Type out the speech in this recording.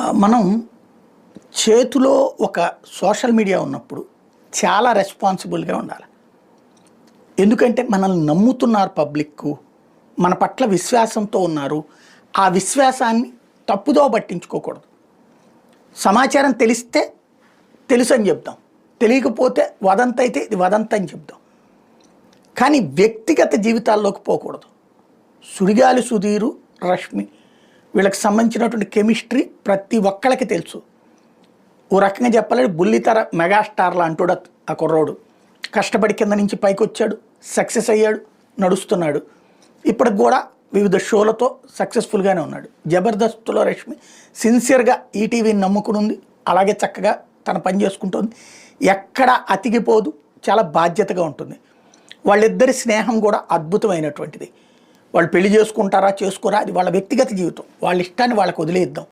మనం చేతిలో ఒక సోషల్ మీడియా ఉన్నప్పుడు చాలా రెస్పాన్సిబుల్గా ఉండాలి. ఎందుకంటే మనల్ని నమ్ముతున్నారు పబ్లిక్ మన పట్ల విశ్వాసంతో ఉన్నారు. ఆ విశ్వాసాన్ని తప్పుదో పట్టించుకోకూడదు. సమాచారం తెలిస్తే తెలుసు అని చెప్దాం. తెలియకపోతే వదంత అయితే ఇది వదంత అని చెప్దాం. కానీ వ్యక్తిగత జీవితాల్లోకి పోకూడదు. సుడిగాలి సుధీరు రష్మి వీళ్ళకి సంబంధించినటువంటి కెమిస్ట్రీ ప్రతి ఒక్కళ్ళకి తెలుసు. ఓ రకంగా చెప్పాలంటే బుల్లితర మెగాస్టార్లా అంటాడు ఆ కుర్రోడు కష్టపడి కింద నుంచి పైకి వచ్చాడు సక్సెస్ అయ్యాడు నడుస్తున్నాడు. ఇప్పటికి కూడా వివిధ షోలతో సక్సెస్ఫుల్గానే ఉన్నాడు. జబర్దస్త్లో రష్మి సిన్సియర్గా ఈటీవీని నమ్ముకుని ఉంది అలాగే చక్కగా తన పని చేసుకుంటుంది. ఎక్కడ అతికిపోదు చాలా బాధ్యతగా ఉంటుంది. వాళ్ళిద్దరి స్నేహం కూడా అద్భుతమైనటువంటిది. వాళ్ళు పెళ్ళి చేసుకుంటారా చేసుకోరా అది వాళ్ళ వ్యక్తిగత జీవితం. వాళ్ళ ఇష్టాన్ని వాళ్ళకి వదిలేద్దాం.